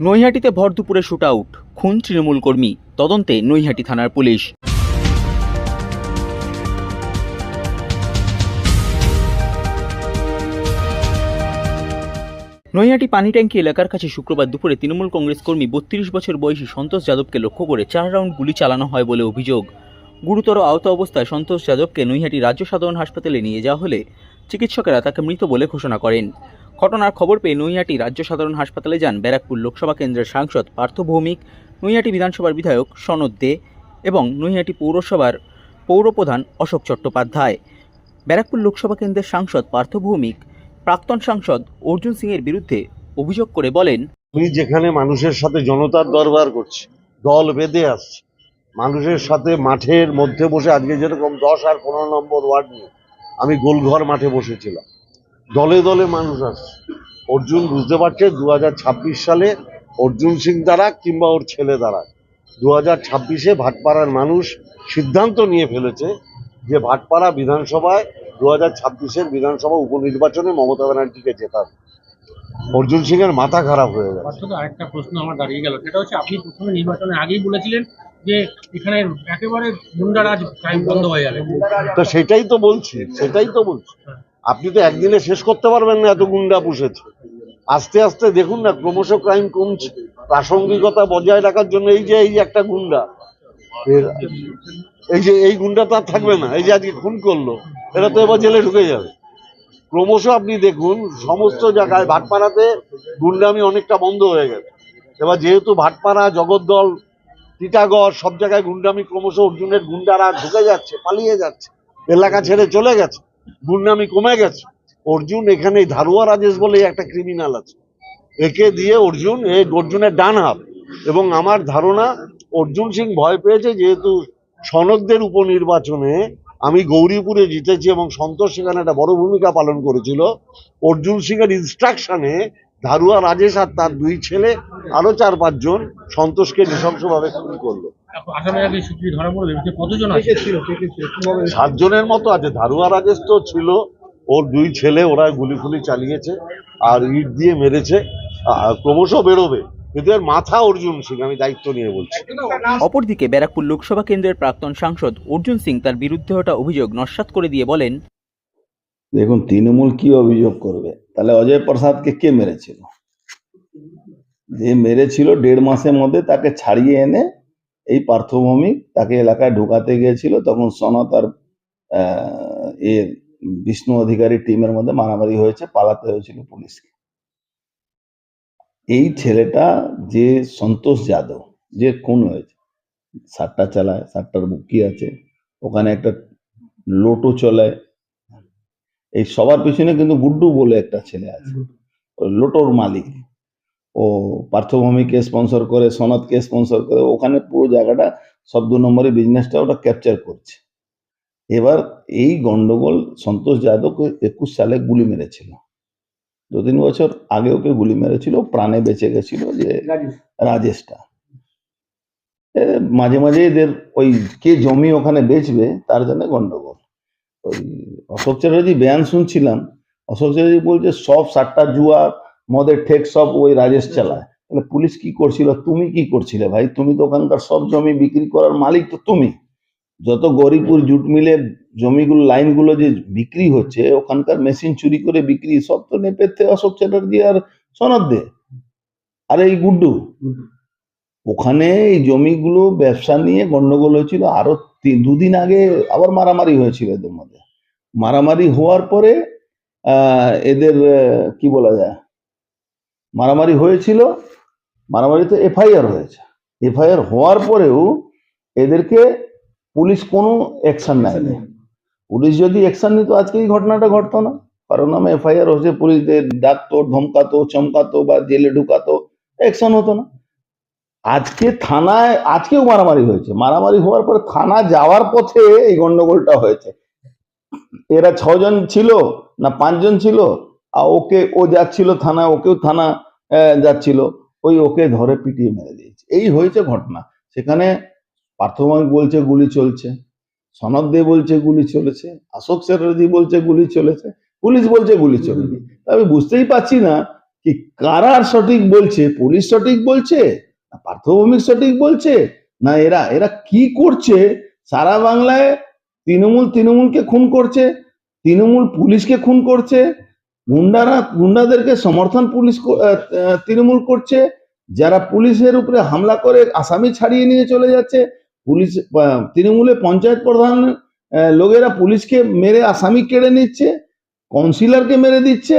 নৈহাটিতে ভর দুপুরে shoot out খুন তৃণমূল কর্মী, তদন্তে নৈহাটি থানার পুলিশ। নৈহাটি পানি ট্যাঙ্কি এলাকার কাছে শুক্রবার দুপুরে তৃণমূল কংগ্রেস কর্মী বত্রিশ বছর বয়সী সন্তোষ যাদবকে লক্ষ্য করে চার রাউন্ড গুলি চালানো হয় বলে অভিযোগ। গুরুতর আহত অবস্থায় সন্তোষ যাদবকে নৈহাটি রাজ্য সাধারণ হাসপাতালে নিয়ে যাওয়া হলে চিকিৎসকেরা তাকে মৃত বলে ঘোষণা করেন। ঘটনার খবর পেয়ে নৈহাটি রাজ্য সাধারণ হাসপাতালে যান ব্যারাকপুর লোকসভা কেন্দ্রের সাংসদ পার্থ ভৌমিক, নৈহাটি বিধানসভার বিধায়ক সনদ দে এবং নৈহাটি পৌরসভার পৌরপ্রধান অশোক চট্টোপাধ্যায়। ব্যারাকপুর লোকসভা কেন্দ্রের সাংসদ পার্থ ভৌমিক, প্রাক্তন সাংসদ অর্জুন সিংয়ের বিরুদ্ধে অভিযোগ করে বলেন, আমি যেখানে মানুষের সাথে জনতার দরবার করছি, দল বেঁধে আসছে, মানুষের সাথে মাঠের মধ্যে বসে আজকে যেরকম দশ আর পনেরো নম্বর ওয়ার্ড নিয়ে আমি গোলঘর মাঠে বসেছিলাম। দলে দলে মানুষ আসছে। অর্জুন বুঝতে পারছে দু হাজার ছাব্বিশ সালে অর্জুন সিং দ্বারা কিংবা ওর ছেলে দ্বারা। দু হাজার ছাব্বিশে ভাটপাড়ার মানুষ সিদ্ধান্ত নিয়ে ফেলেছে যে ভাটপাড়া বিধানসভায় দু হাজার ছাব্বিশের বিধানসভা উপনির্বাচনে মমতা ব্যানার্জিকে জেতাবে অর্জুন সিং এর মাথা খারাপ হয়ে পার্থ আরেকটা প্রশ্ন আমার দাঁড়িয়ে গেল। সেটা হচ্ছে, আপনি প্রথমে নির্বাচনের আগেই বলেছিলেন যে এখানে একেবারে গুন্ডারাজ ক্রাইম বন্ধ হয়ে যাবে। তো সেটাই তো বলছি সেটাই তো বলছি। আপনি তো একদিনে শেষ করতে পারবেন না এত গুন্ডা পুষেছে। আস্তে আস্তে দেখুন না ক্রমশ ক্রাইম কমছে। প্রাসঙ্গিকতা বজায় রাখার জন্য এই যে এই যে একটা গুন্ডা এই যে এই গুন্ডা তো আর থাকবে না এই যে আজকে খুন করল এটা তো এবার জেলে ঢুকে যাবে। ক্রমশ আপনি দেখুন সমস্ত জায়গায় ভাটপাড়াতে গুন্ডামি অনেকটা বন্ধ হয়ে গেছে। এবার যেহেতু ভাটপাড়া জগদ্দল টিটাগড় সব জায়গায় গুন্ডামি ক্রমশ অর্জুনের গুন্ডারা ঢুকে যাচ্ছে, পালিয়ে যাচ্ছে। এলাকা ছেড়ে চলে গেছে, গুন্ডামি কমে গেছে। অর্জুন এখানে ধারুয়া রাজেশ বলে একটা ক্রিমিনাল আছে। একে দিয়ে অর্জুন, এই অর্জুনের ডান হাত। এবং আমার ধারণা, অর্জুন সিং ভয় পেয়েছে যেহেতু সনদদের উপনির্বাচনে আমি গৌরীপুরে জিতেছি এবং সন্তোষ সেখানে একটা বড় ভূমিকা পালন করেছিল। অর্জুন সিং এর ইনস্ট্রাকশনে ধারুয়া রাজেশ আর তার দুই ছেলে আরও চার পাঁচজন সন্তোষকে নৃশংসভাবে খুন করল। সাতজনের মতো আছে। ধারুয়া রাজেশ তো ছিল ওর দুই ছেলে ওরা গুলি ফুলি চালিয়েছে আর ইট দিয়ে মেরেছে আর ক্রমশ বেরোবে। কিন্তু এর মাথা অর্জুন সিং আমি দায়িত্ব নিয়ে বলছি। অপরদিকে ব্যারাকপুর লোকসভা কেন্দ্রের প্রাক্তন সাংসদ অর্জুন সিং তার বিরুদ্ধে ওঠা অভিযোগ নস্যাৎ করে দিয়ে বলেন দেখুন, তৃণমূল কি অভিযোগ করবে? তাহলে অজয় প্রসাদকে কে মেরেছিল? যে মেরেছিল দেড় মাসের মধ্যে তাকে ছাড়িয়ে এনে এই পার্থভৌমিক তাকে এলাকায় ঢোকাতে গিয়েছিল। তখন সনত আর এর বিষ্ণু অধিকারী টিমের মধ্যে মারামারি হয়েছে, পালাতে হয়েছিল পুলিশকে। এই ছেলেটা যে সন্তোষ যাদব, যে খুন হয়েছে, সাতটা চালায়, সাতটার বুকি আছে, ওখানে একটা লোটো চলায় এই সবার পিছনে কিন্তু গুড্ডু বলে একটা ছেলে আছে। ওই লোটোর মালিক। ও পার্থভূমিকে স্পন্সর করে সনদকে স্পন্সর করে ওখানে পুরো জায়গাটা সব দু নম্বরের বিজনেসটা ওটা ক্যাপচার করছে। এবার এই গন্ডগোল সন্তোষ যাদবকে একুশ সালে গুলি মেরেছিল। দু তিন বছর আগে ওকে গুলি মেরেছিল প্রাণে বেঁচে গেছিল যে রাজেশটা। মাঝে মাঝে এদের ওই কে জমি ওখানে বেচবে তার জন্য গন্ডগোল। ওই অশোক চ্যাটার্জি শুনছিলাম। অশোক চ্যাটার্জি বলছে সব সাতটা জুয়া মদের ঠেক সব ওই রাজেশ চালায়। তাহলে পুলিশ কি করছিল? তুমি কি করছিলে ভাই? তুমি তো ওখানকার সব জমি বিক্রি করার মালিক তো তুমি। যত গরিপুর জুট মিলে জমিগুলো লাইনগুলো যে বিক্রি হচ্ছে ওখানকার মেশিন চুরি করে বিক্রি সব তো নেপেতে অশোক চ্যাটার্জি আর সনদ দে। আর এই গুড্ডু। ওখানে এই জমিগুলো ব্যবসা নিয়ে গন্ডগোল হয়েছিল আরও তি- দুদিন আগে আবার মারামারি হয়েছিল এদের মধ্যে। মারামারি হওয়ার পরে এদের কি বলা যায়? মারামারি হয়েছিল মারামারিতে এফআইআর হয়েছে। এফআইআর হওয়ার পরেও এদেরকে পুলিশ কোনো অ্যাকশন নেয়নি। পুলিশ যদি অ্যাকশন নিত আজকে এই ঘটনাটা ঘটতো না। কারণ নামে এফআইআর হচ্ছে পুলিশদের ডাকতো ধমকাতো চমকাতো বা জেলে ঢুকাতো অ্যাকশন হতো না। আজকে থানায়, আজকেও মারামারি হয়েছে। মারামারি হওয়ার পর থানা যাওয়ার পথে এই গন্ডগোলটা হয়েছে। এরা ছজন ছিল না পাঁচজন ছিল? আর ওকে, ও যাচ্ছিল থানা ওকেও থানা যাচ্ছিল। ওই ওকে ধরে পিটিয়ে মেরে দিয়েছে। এই হয়েছে ঘটনা। সেখানে পার্থভূমিক বলছে, গুলি চলছে। সনদ দে বলছে, গুলি চলেছে। অশোক চ্যাটার্জি বলছে, গুলি চলেছে। পুলিশ বলছে, গুলি চলেছে আমি বুঝতেই পারছি না কি কারার সঠিক বলছে, পুলিশ সঠিক বলছে? পার্থভৌমিক সঠিক বলছে? না, এরা এরা কি করছে? সারা বাংলায় তৃণমূল তৃণমূলকে খুন করছে, তৃণমূল পুলিশকে খুন করছে, গুন্ডারা, গুন্ডাদেরকে সমর্থন পুলিশ তৃণমূল করছে, যারা পুলিশের উপরে হামলা করে আসামি ছাড়িয়ে নিয়ে চলে যাচ্ছে, পুলিশ তৃণমূলে পঞ্চায়েত প্রধান লোকেরা পুলিশকে মেরে আসামি কেড়ে নিচ্ছে, কাউন্সিলরকে মেরে দিচ্ছে,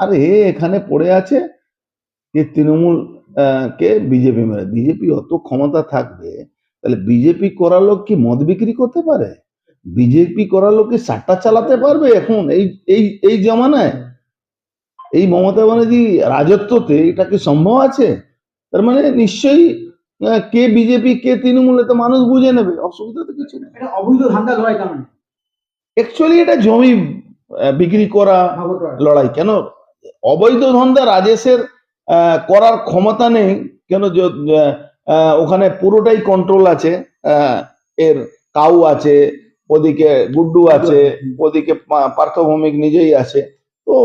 আর এ এখানে পড়ে আছে যে তৃণমূল কে? বিজেপি মেরে বিজেপি অত ক্ষমতা থাকবে তাহলে বিজেপি করা লোক কি মদ বিক্রি করতে পারে? বিজেপি করা লোক কি সাট্টা চালাতে পারবে এখন? এই এই এই জমানায়? এই মমতা ব্যানার্জি রাজত্বতে এটা কি সম্ভব আছে? তার মানে নিশ্চয়ই কে বিজেপি কে তৃণমূলে তো মানুষ বুঝে নেবে অসুবিধা তো কিছু নেই। এটা অবৈধ ধান্দা লড়াই মানে অ্যাকচুয়ালি এটা জমি বিক্রি করা। লড়াই। কেন? অবৈধ ধন্দা রাজেশের করার ক্ষমতা নেই কেন ওখানে পুরোটাই কন্ট্রোল আছে এর কাউ আছে ওদিকে গুড্ডু আছে ওদিকে পার্থভৌমিক নিজেই আছে। তো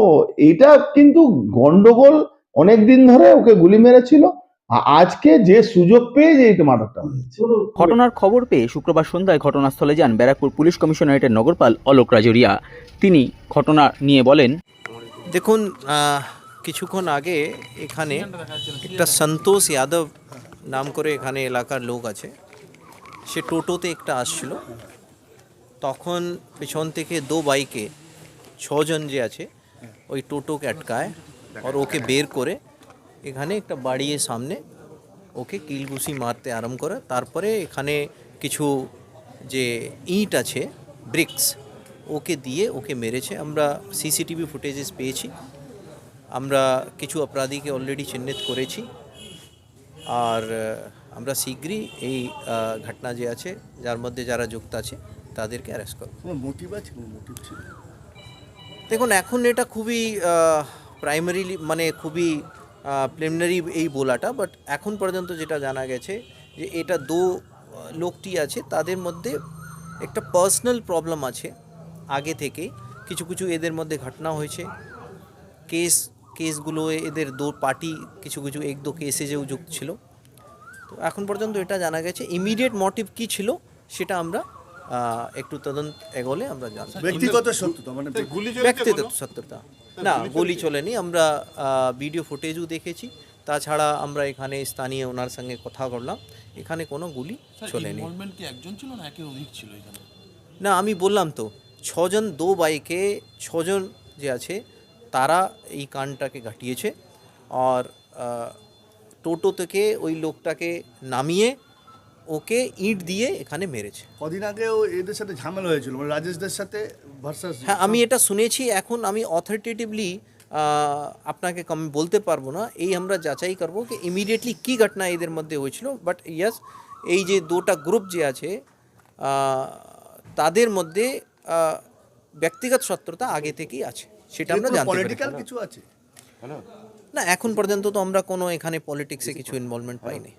এটা কিন্তু গন্ডগোল অনেক দিন ধরে ওকে গুলি মেরেছিল। আজকে যে সুযোগ পেয়ে যে এটা মার্ডারটা ঘটনার খবর পেয়ে শুক্রবার সন্ধ্যায় ঘটনাস্থলে যান ব্যারাকপুর পুলিশ কমিশনারেটের নগরপাল অলোক রাজরিয়া। তিনি ঘটনা নিয়ে বলেন দেখুন আহ, কিছুক্ষণ আগে এখানে একটা সন্তোষ যাদব নাম করে এখানে এলাকার লোক আছে। সে টোটোতে একটা আসছিল। তখন পেছন থেকে দো বাইকে ছজন যে আছে ওই টোটোকে আটকায় আর ওকে বের করে এখানে একটা বাড়ির সামনে ওকে কিলঘুষি মারতে আরম্ভ করে। তারপরে এখানে কিছু যে ইট আছে ব্রিক্স ওকে দিয়ে ওকে মেরেছে। আমরা সিসিটিভি ফুটেজেস পেয়েছি। আমরা কিছু অপরাধীকে অলরেডি চিহ্নিত করেছি। আর আমরা শীঘ্রই এই ঘটনা যে আছে যার মধ্যে যারা যুক্ত আছে তাদেরকে অ্যারেস্ট করব। মোটিভ আছে? মোটিভ ছিল? দেখুন এখন এটা খুবই প্রাইমারিলি মানে খুবই প্রিলিমিনারি এই বলাটা বাট এখন পর্যন্ত যেটা জানা গেছে যে এটা দো লোকটি আছে তাদের মধ্যে একটা পার্সোনাল প্রবলেম আছে। আগে থেকেই কিছু কিছু এদের মধ্যে ঘটনা হয়েছে। কেস কেসগুলো এদের দো পার্টি কিছু কিছু এক দো কেসে যেও যুক্ত ছিল। তো এখন পর্যন্ত এটা জানা গেছে ইমিডিয়েট মোটিভ কী ছিল সেটা আমরা একটু তদন্ত এগোলে আমরা জানতে পারব। ব্যক্তিগত সত্যতা মানে ব্যক্তিগত সত্যতা। না গুলি চলেনি আমরা ভিডিও ফুটেজও দেখেছি। তাছাড়া আমরা এখানে স্থানীয় ওনার সঙ্গে কথা বললাম এখানে কোনো গুলি চলেনি। ইনভলভমেন্ট কি একজন ছিল না একের অধিক ছিল এখানে? না আমি বললাম তো ছজন দো বাইকে ছজন যে আছে তারা এই কাণ্ডটাকে ঘটিয়েছে আর টোটো থেকে ওই লোকটাকে নামিয়ে ওকে ইট দিয়ে এখানে মেরেছে। কদিন আগেও এদের সাথে ঝামেলা হয়েছিল মানে রাজেশদের সাথে ভার্সাস হ্যাঁ আমি এটা শুনেছি এখন আমি অথরিটেটিভলি আপনাকে আমি বলতে পারব না এই আমরা যাচাই করব কি ইমিডিয়েটলি কী ঘটনা এদের মধ্যে হয়েছিল বাট ইয়াস এই যে দুটা গ্রুপ যে আছে তাদের মধ্যে ব্যক্তিগত শত্রুতা আগে থেকেই আছে। সেটা আমরা জানতে পলিটিক্যাল কিছু আছে। না এখন পর্যন্ত তো আমরা কোনো এখানে পলিটিক্সে কিছু ইনভলভমেন্ট পাইনি।